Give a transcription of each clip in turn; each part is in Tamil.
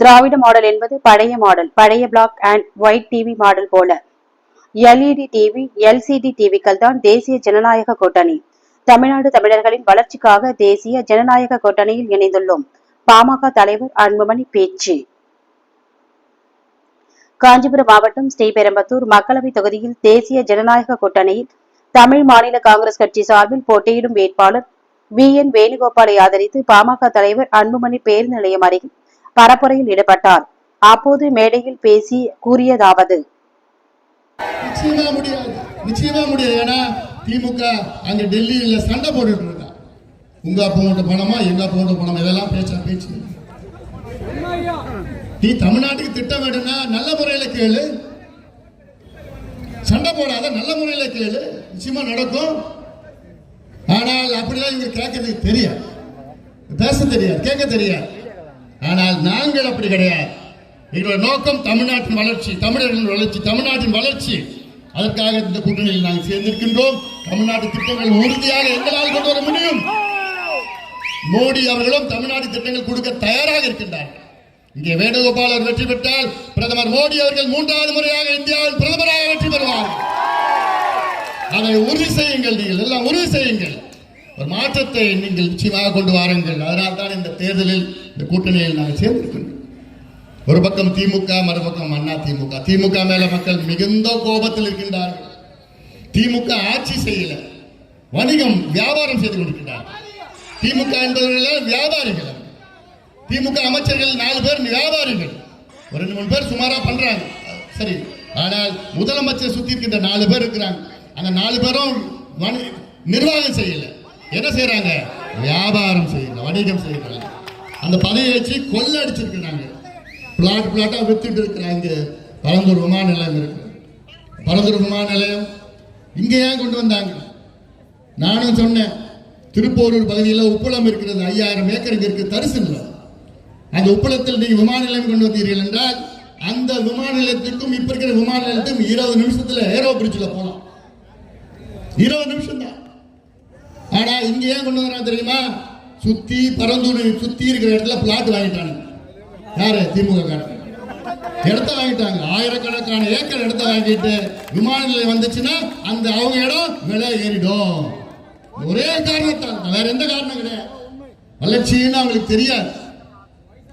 திராவிட மாடல் என்பது பழைய மாடல் பழைய black and white TV model போல. எல்இடி டிவி எல்சிடி டிவிக்கள் தான் தேசிய ஜனநாயக கூட்டணி. தமிழ்நாடு தமிழர்களின் வளர்ச்சிக்காக தேசிய ஜனநாயக கூட்டணியில் இணைந்துள்ளோம். பாமக தலைவர் அன்புமணி பேச்சு. காஞ்சிபுரம் மாவட்டம் ஸ்ரீபெரும்பத்தூர் மக்களவை தொகுதியில் தேசிய ஜனநாயக கூட்டணியில் தமிழ் மாநில காங்கிரஸ் கட்சி சார்பில் போட்டியிடும் வேட்பாளர் வி என் வேணுகோபாலை ஆதரித்து பாமக தலைவர் அன்புமணி பேருந்து நிலையம் அருகில் பரப்புரையில் ஈடுபட்டார். அப்போது மேடையில் பேசி கூறியதாவது. நிச்சயமா முடியாது ஏன்னா திமுக அங்க டெல்லியில சண்டை போட்டுட்டு இருக்கா. உங்க அப்பா போட்ட பணமா எங்க போட்ட இதெல்லாம் பேச்சா பேச்சு. நீ தமிழ்நாட்டுக்கு திட்டம் வேணும்னா நல்ல முறையில கேளு. சண்டை போடாத நல்ல முறையில கேளு. நிச்சயமா நடக்கும். ஆனால் அப்படிலாம் இங்க கேட்கறதுக்கு தெரியாது. பேச தெரியாது கேட்க தெரியாது. ஆனால் நாங்கள் அப்படி கிடையாது. எங்களோட நோக்கம் தமிழ்நாட்டின் வளர்ச்சி தமிழர்களின் வளர்ச்சி தமிழ்நாட்டின் வளர்ச்சி. அதற்காக இந்த கூட்டணியில் நாங்கள் சேர்ந்திருக்கின்றோம். தமிழ்நாட்டு திட்டங்கள் உறுதியாக எங்களால் கொண்டு வர முடியும். மோடி அவர்களும் தமிழ்நாட்டு திட்டங்கள் கொடுக்க தயாராக இருக்கின்றார்கள் இங்கே வேணுகோபால் அவர் வெற்றி பெற்றால் பிரதமர் மோடி அவர்கள் மூன்றாவது முறையாக இந்தியாவில் பிரதமராக வெற்றி பெறுவார். அதை உறுதி செய்யுங்கள் நீங்கள் எல்லாம் உறுதி செய்யுங்கள். ஒரு மாற்றத்தை நீங்கள் நிச்சயமாக கொண்டு வாருங்கள். அதனால் தான் இந்த தேர்தலில் இந்த கூட்டணியில் நாங்கள் சேர்ந்திருக்கின்றோம் ஒரு பக்கம் திமுக மறுபக்கம் அண்ணா திமுக. திமுக மேல மக்கள் மிகுந்த கோபத்தில் இருக்கின்றார்கள். திமுக ஆட்சி செய்யல. வணிகம் வியாபாரம் செய்து கொண்டிருக்கிறார்கள் திமுக என்பவர்கள் வியாபாரிகள். திமுக அமைச்சர்கள் நாலு பேர் வியாபாரிகள். ஒரு ரெண்டு மூணு பேர் சுமாரா பண்றாங்க. சரி ஆனால் முதலமைச்சர் சுத்தி இருக்கின்ற நாலு பேர் இருக்கிறாங்க. அந்த நாலு பேரும் நிர்வாகம் செய்யலை. என்ன செய்யறாங்க வியாபாரம் செய்யல வணிகம் செய்யறாங்க அந்த பதவியை வச்சு கொள்ள அடிச்சிருக்கிறாங்க பிளாட் பிளாட்டா வித்துட்டு இருக்கிறாங்க பரந்தூர் விமான நிலையம் இருக்கு. பரந்தூர் விமான நிலையம் இங்கே ஏன் கொண்டு வந்தாங்க? நானும் சொன்னேன் திருப்போரூர் பகுதியில் உப்பளம் இருக்கிறது ஐயாயிரம் ஏக்கர் இங்கே இருக்கு தரிசு நிலம் அந்த உப்பளத்தில் நீங்க விமான நிலையம் கொண்டு வந்தீர்கள் என்றால் அந்த விமான நிலையத்துக்கும் இப்ப இருக்கிற விமான நிலையத்துக்கும் இருபது நிமிஷத்துல ஏரோ பிரிட்ஜில் போகலாம் இருபது நிமிஷம் ஆனா இங்க ஏன் கொண்டு வரான் தெரியுமா? சுத்தி பரந்தூர் சுத்தி இருக்கிற இடத்துல பிளாட் வாங்கிட்டானுங்க யாரு? திமுக காரங்க இடத்த வாங்கிட்டாங்க. ஆயிரக்கணக்கான ஏக்கர் இடத்த வாங்கிட்டு விமான நிலையம் வந்துச்சுன்னா அந்த அவங்க இடம் விலை ஏறிடும். ஒரே காரணத்தால் தான். வேற எந்த காரணம் கிடையாது. வளர்ச்சின்னு அவங்களுக்கு தெரியாது.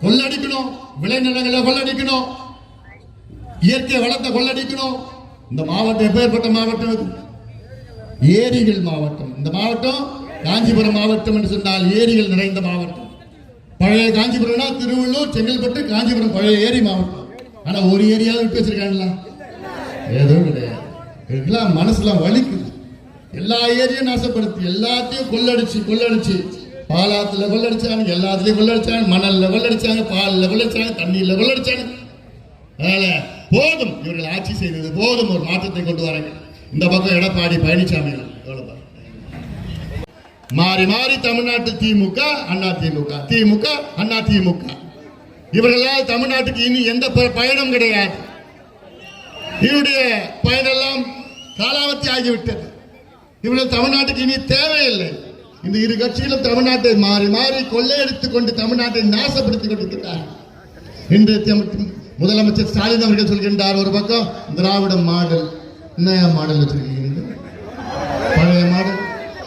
கொள்ளடிக்கணும். விளைநிலங்களை கொள்ளடிக்கணும். இயற்கை வளத்தை கொள்ளடிக்கணும். இந்த மாவட்டம் எப்பேற்பட்ட மாவட்டம் இது ஏரிகள் மாவட்டம். இந்த மாவட்டம் காஞ்சிபுரம் மாவட்டம் என்று சொன்னால் ஏரிகள் நிறைந்த மாவட்டம். பழைய காஞ்சிபுரம்னா திருவள்ளூர் செங்கல்பட்டு காஞ்சிபுரம் பழைய ஏரி மாவட்டம். ஆனா ஒரு ஏரியாவது விட்டு வச்சிருக்காங்களா? எதுவும் கிடையாது. எல்லாம் மனசுலாம் வலிக்குது. எல்லா ஏரியும் நாசப்படுத்தி எல்லாத்தையும் கொள்ளடிச்சு கொள்ளடிச்சு. பாலாத்துல கொள்ளடிச்சாங்க எல்லாத்துலயும் கொள்ளடிச்சாங்க மணல்ல கொள்ளடிச்சாங்க பாலில் கொள்ளடிச்சாங்க தண்ணியில் கொள்ளடிச்சாங்க. அதனால போதும் இவர்கள் ஆட்சி செய்தது போதும் ஒரு மாற்றத்தை கொண்டு வராங்க இந்த பக்கம் எடப்பாடி பழனிசாமி எவ்வளவு மாறி மாறி தமிழ்நாட்டு திமுக அண்ணா திமுக. திமுக அண்ணா திமுக. இவர்களால் தமிழ்நாட்டுக்கு இனி எந்த ப- பயணம் கிடையாது. இவருடைய பயனெல்லாம் காலாவதி ஆகிவிட்டது. இவர்கள் தமிழ்நாட்டுக்கு இனி தேவையில்லை. இந்த இரு கட்சிகளும் தமிழ்நாட்டை மாறி மாறி கொள்ளையடித்துக் கொண்டு தமிழ்நாட்டை நாசப்படுத்திக் கொண்டிருக்கிறார் இன்று முதலமைச்சர் ஸ்டாலின் அவர்கள் சொல்கின்றார் ஒரு பக்கம் திராவிட மாடல் என்ன மாடல் வச்சிருக்கீங்க? பழைய மாடல்.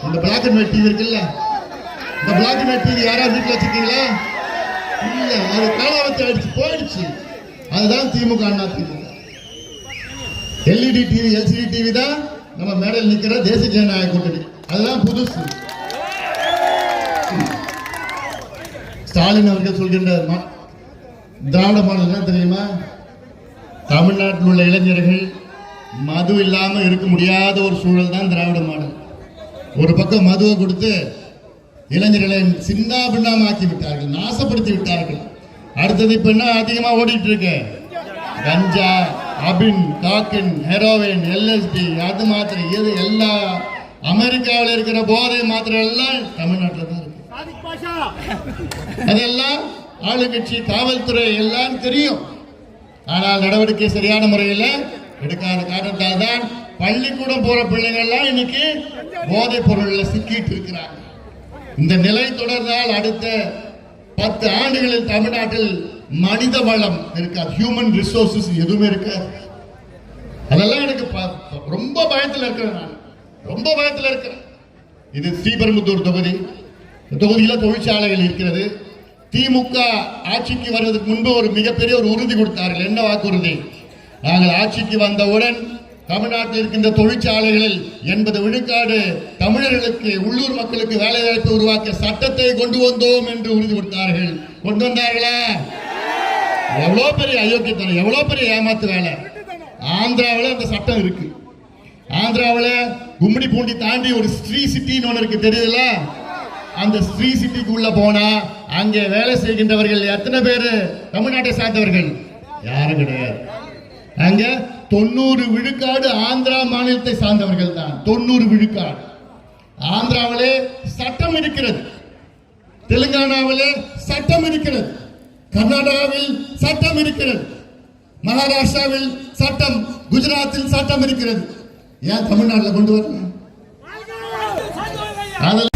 இந்த பிளாக் அண்ட் ஒயிட் டிவி இருக்குல்ல? இந்த பிளாக் அண்ட் ஒயிட் டிவி யாராவது வீட்டில் வச்சிருக்கீங்களா? இல்ல அது காலாவதி ஆயிடுச்சு போயிடுச்சு. அதுதான் DMK Anna DMK. LED TV LCD TV தான் நம்ம மேடையில் நிக்கிற தேசிய ஜனநாயக கூட்டணி. அதுதான் புதுசு. ஸ்டாலின் அவர்கள் சொல்கின்ற திராவிட மாடல் என்ன தெரியுமா? தமிழ்நாட்டில் உள்ள இளைஞர்கள் மது இல்லாம இருக்க முடியாத ஒரு சூழல் தான் திராவிட மாடல். ஒரு பக்கம் மதுவை கொடுத்து இளைஞர்களை சின்ன பின்னாமாக்கி விட்டார்கள் நாசப்படுத்தி விட்டார்கள். அடுத்தது இப்ப என்ன அதிகமா ஓடிட்டு இருக்கு? கஞ்சா அபின் காக்கின் ஹெரோவின் எல்எஸ்டி அது மாத்திரை இது எல்லா அமெரிக்காவில் இருக்கிற போதை மாத்திரை எல்லாம் தமிழ்நாட்டில் தான் இருக்கு. அதெல்லாம் ஆளுங்கட்சி காவல்துறை எல்லாம் தெரியும். ஆனால் நடவடிக்கை சரியான முறையில் எடுக்காத காரணத்தால் தான் பள்ளிக்கூடம் போற பிள்ளைங்க எல்லாம் இன்னைக்கு போதைப் பொருள்ல சிக்கிட்டு இருக்கிறாங்க. இந்த நிலை தொடர்ந்தால் அடுத்த பத்து ஆண்டுகளில் தமிழ்நாட்டில் மனித வளம் இருக்காது. ஹியூமன் ரிசோர்சஸ் எதுவுமே இருக்காது. அதெல்லாம் எனக்கு ரொம்ப பயத்துல இருக்கிறேன் நான். ரொம்ப பயத்துல இருக்கிறேன். இது ஸ்ரீபெரும்புத்தூர் தொகுதி. இந்த தொகுதியில தொழிற்சாலைகள் இருக்கிறது. திமுக ஆட்சிக்கு வருவதற்கு முன்பு ஒரு மிகப்பெரிய ஒரு உறுதி கொடுத்தார்கள். என்ன வாக்குறுதி? நாங்கள் ஆட்சிக்கு வந்தவுடன் தமிழ்நாட்டில் இருக்கின்ற தொழிற்சாலைகளில் எண்பது விழுக்காடு தமிழர்களுக்கு உள்ளூர் மக்களுக்கு வேலைவாய்ப்பு உருவாக்கிய சட்டத்தை கொண்டு வந்தோம் என்று உறுதி கொடுத்தார்கள் கொண்டு வந்தார்களா? எவ்வளவு பெரிய அயோக்கியத்தனம் எவ்வளவு பெரிய ஏமாத்து வேலை. ஆந்திராவில் அந்த சட்டம் இருக்கு. ஆந்திராவில் கும்மிடி பூண்டி தாண்டி ஒரு ஸ்ரீ சிட்டின்னு ஒன்று இருக்கு தெரியுதுல்ல? அந்த ஸ்ரீ சிட்டிக்கு உள்ள போனா அங்கே வேலை செய்கின்றவர்கள் எத்தனை பேர்? தமிழ்நாட்டை சார்ந்தவர்கள்? யாரும் கிடையாது. அங்க தொண்ணூறு விழுக்காடு ஆந்திரா மாநிலத்தை சார்ந்தவர்கள் தான். தொண்ணூறு விழுக்காடு. ஆந்திராவிலே சட்டம் இருக்கிறது. தெலுங்கானாவிலே சட்டம் இருக்கிறது. கர்நாடகாவில் சட்டம் இருக்கிறது. மகாராஷ்டிராவில் சட்டம் குஜராத்தில் சட்டம் இருக்கிறது. ஏன் தமிழ்நாட்டில் கொண்டு வரல? அதில்